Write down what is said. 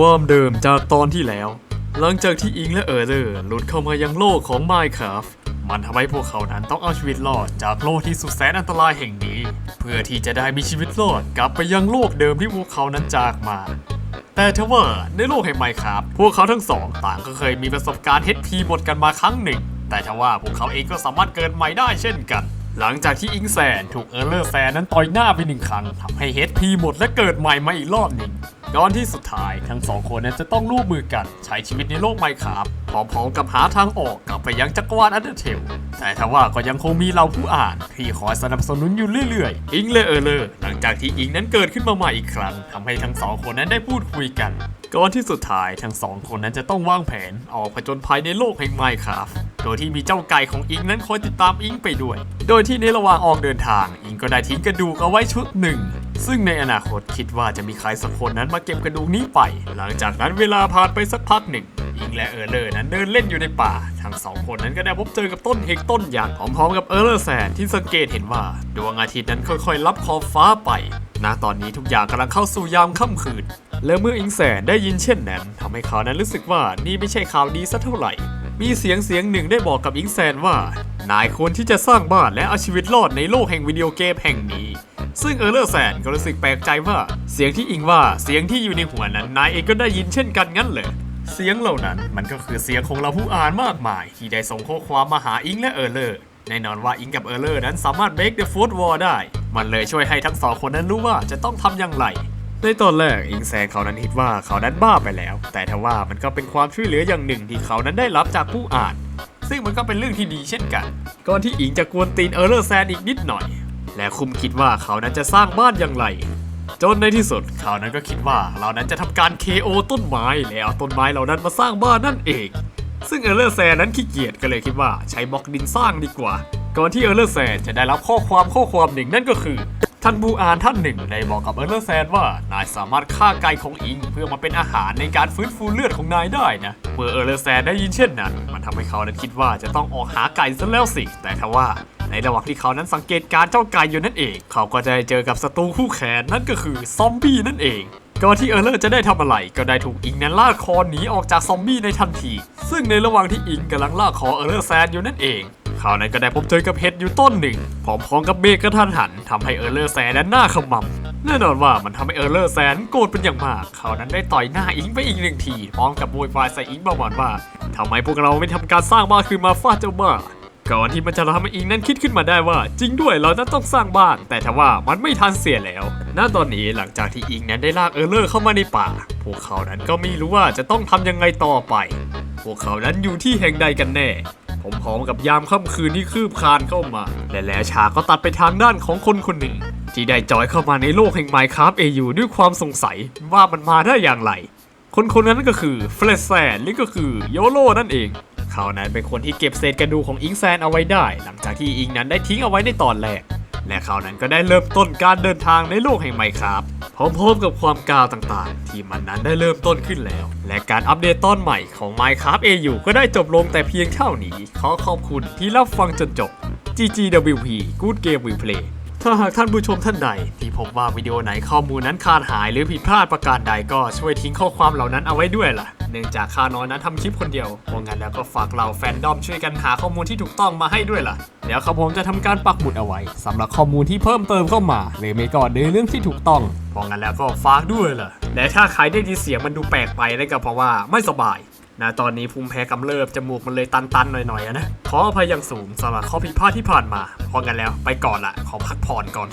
ความเดิมจากตอนที่แล้ว หลังจากที่อิงและเออร์เลอร์หลุดเข้ามายังโลกของ Minecraft มันทำให้พวกเขานั้นต้องเอาชีวิตรอดจากโลกที่สุดแสนอันตรายแห่งนี้ เพื่อที่จะได้มีชีวิตรอดกลับไปยังโลกเดิมที่พวกเขานั้นจากมา แต่ทว่าในโลกแห่งไมครับพวกเขาทั้งสองต่างก็เคยมีประสบการณ์ HP หมดกันมาครั้งหนึ่ง แต่ทว่าพวกเขาเองก็สามารถเกิดใหม่ได้เช่นกัน หลังจากที่อิงแซนถูกเออร์เลอร์แซนนั้นต่อยหน้าไปหนึ่งครั้งทำให้ HP หมดและเกิดใหม่มาอีกรอบหนึ่ง ก่อนที่สุดท้ายทั้งสองคนนั้นจะต้องร่วมมือกันใช้ชีวิตในโลกไมครับพร้อมๆกับหาทางออกกลับไปยังจักรวาลอันเดอร์เทลแต่ทว่าก็ยังคงมีเราผู้อ่านที่คอยสนับสนุนอยู่เรื่อยๆ อิงแลเออเลอร์หลังจากที่อิงนั้นเกิดขึ้นมาใหม่อีกครั้งทำให้ทั้งสองคนนั้นได้พูดคุยกันก่อนที่สุดท้ายทั้งสองคนนั้นจะต้องวางแผนออกผจญภัยในโลกแห่งไมครับโดยที่มีเจ้าไก่ของอิงนั้นคอยติดตามอิงไปด้วย โดยที่ในระหว่างออกเดินทาง อิงก็ได้ทิ้งกระดูกเอาไว้ชุดหนึ่ง ซึ่งในอนาคตคิดว่าจะมีใครสักคนนั้นมาเก็บกระดูกนี้ไป หลังจากนั้นเวลาผ่านไปสักพักหนึ่งอิงและเออร์เลอร์นั้นเดินเล่นอยู่ในป่า ทั้งสองคนนั้นก็ได้พบเจอกับต้นเฮกต้นใหญ่พร้อมๆกับเออร์เลอร์แซนที่สังเกตเห็นว่า ดวงอาทิตย์นั้นค่อยๆ ลับขอบฟ้าไปณตอนนี้ทุกอย่างกำลังเข้าสู่ยามค่ำคืน และเมื่ออิงแสนได้ยินเช่นนั้นทำให้เขานั้นรู้สึกว่านี่ไม่ใช่ข่าวดีสักเท่าไหร่ มีเสียงเสียงหนึ่งได้บอกกับอิงแซนว่า นายควรที่จะสร้างบ้านและเอาชีวิตรอดในโลกแห่งวิดีโอเกมแห่งนี้ ซึ่งเออร์เลอร์แซนก็รู้สึกแปลกใจว่า เสียงที่อิงว่าเสียงที่อยู่ในหัวนั้นนายเองก็ได้ยินเช่นกันงั้นเลยเสียงเหล่านั้นมันก็คือเสียงของเราผู้อ่านมากมาย ที่ได้ส่งข้อความมาหาอิงและเออร์เลอร์แน่นอนว่าอิงกับเออร์เลอร์นั้นสามารถ make the fourth wall ได้ มันเลยช่วยให้ทั้งสองคนนั้นรู้ว่าจะต้องทำอย่างไร ในตอนแรกอิงแซงเขานั้นคิดว่าเขานั้นบ้าไปแล้ว แต่ทว่ามันก็เป็นความช่วยเหลืออย่างหนึ่งที่เขานั้นได้รับจากผู้อ่าน ซึ่งมันก็เป็นเรื่องที่ดีเช่นกัน ก่อนที่อิงจะกวนตีนเออร์เลอร์แซนอีกนิดหน่อย และคุมคิดว่าเขานั้นจะสร้างบ้านอย่างไรจนในที่สุดเขานั้นก็คิดว่าเรานั้นจะทำการ KO ต้นไม้แล้วเอาต้นไม้เหล่านั้นมาสร้างบ้านนั่นเอง ซึ่งเออร์เลอร์แซนั้นขี้เกียจก็เลยคิดว่าใช้บล็อกดินสร้างดีกว่า ก่อนที่เออร์เลอร์แซนจะได้รับข้อความข้อความหนึ่งนั่นก็คือท่านบูอานท่านหนึ่งได้บอกกับเออร์เลอร์แซนว่านายสามารถฆ่าไก่ของอิงเพื่อมาเป็นอาหารในการฟื้นฟูเลือดของนายได้นะ เมื่อเออร์เลอร์แซนได้ยินเช่นนั้น มันทำให้เขานั้นคิดว่าจะต้องออกหาไก่ซะแล้วสิ แต่ทว่า ในระหว่างที่เขานั้นสังเกตการเจ้าไก่อยู่นั่นเอง เขาก็จะได้เจอกับศัตรูคู่แข่งนั่นก็คือซอมบี้นั่นเองก่อนที่เออร์เลอร์จะได้ทำอะไร ก็ได้ถูกอิงนั้นลากคอหนีออกจากซอมบี้ในทันที ซึ่งในระหว่างที่อิงกำลังลากคอเออร์เลอร์แซนอยู่นั่นเองเขานั้นก็ได้พบเจอกับเห็ดอยู่ต้นหนึ่งพร้อมๆกับเบรกกระทันหันทำให้เออร์เลอร์แซนนั้นหน้าขมำแน่นอนว่ามันทำให้เออร์เลอร์แซนโกรธเป็นอย่างมาก เขานั้นได้ต่อยหน้าอิงไปอีกหนึ่งที พร้อมกับโวยวายใส่อิงประมาณว่าทำไมพวกเราไม่ทำการสร้างบ้านคืนมาฟาดเจ้าบ้า ก่อนที่มันจะทำให้อิงนั้นคิดขึ้นมาได้ว่า จริงด้วยเรานั้นต้องสร้างบ้าน แต่ทว่ามันไม่ทันเสียแล้วณตอนนี้หลังจากที่อิงนั้นได้ลากเออร์เลอร์เข้ามาในป่า พวกเขานั้นก็ไม่รู้ว่าจะต้องทำยังไงต่อไป พวกเขานั้นอยู่ที่แห่งใดกันแน่ผมพร้อมกับยามค่ำคืนที่คืบคลานเข้ามา และแล้วฉากก็ตัดไปทางด้านของคนคนหนึ่ง ที่ได้จอยเข้ามาในโลกแห่งไมค์ค a f t เออยู่ด้วยความสงสัยว่ามันมาได้อย่างไร คนคนนั้นก็คือเฟรชแซนหรือก็คือโยโลนั่นเอง เขานั้นเป็นคนที่เก็บเศษกระดูกของอิงแซนเอาไว้ได้ หลังจากที่อิงนั้นได้ทิ้งเอาไว้ในตอนแรก และเขานั้นก็ได้เริ่มต้นการเดินทางในโลกแห่งไมค์ครับพร้อมๆกับความกาวต่างๆ ที่มันนั้นได้เริ่มต้นขึ้นแล้ว และการอัปเดตตอนใหม่ของ Minecraft AU ก็ได้จบลงแต่เพียงเท่านี้ ขอขอบคุณที่รับฟังจนจบ GGWP Good Game We Play ถ้าหากท่านผู้ชมท่านใด ที่พบว่าวิดีโอไหนข้อมูลนั้นขาดหายหรือผิดพลาดประการใดก็ช่วยทิ้งข้อความเหล่านั้นเอาไว้ด้วยล่ะ เนื่องจากข้าน้อยนั้นทำคลิปคนเดียวเพราะงั้นแล้วก็ฝากเราแฟนดอมช่วยกันหาข้อมูลที่ถูกต้องมาให้ด้วยล่ะ เดี๋ยวครับผมจะทำการปักหมุดเอาไว้สำหรับข้อมูลที่เพิ่มเติมเข้ามา หรือไม่ก็ในเรื่องที่ถูกต้องเพราะงั้นแล้วก็ฝากด้วยล่ะและถ้าใครได้ยินเสียงมันดูแปลกไปนั่นก็เพราะว่าไม่สบาย นะตอนนี้ภูมิแพ้กำเริบจมูกมันเลยตันๆหน่อยๆนะขออภัยอย่างสูงสำหรับข้อผิดพลาดที่ผ่านมาพอกันแล้วไปก่อนละขอพักผ่อนก่อน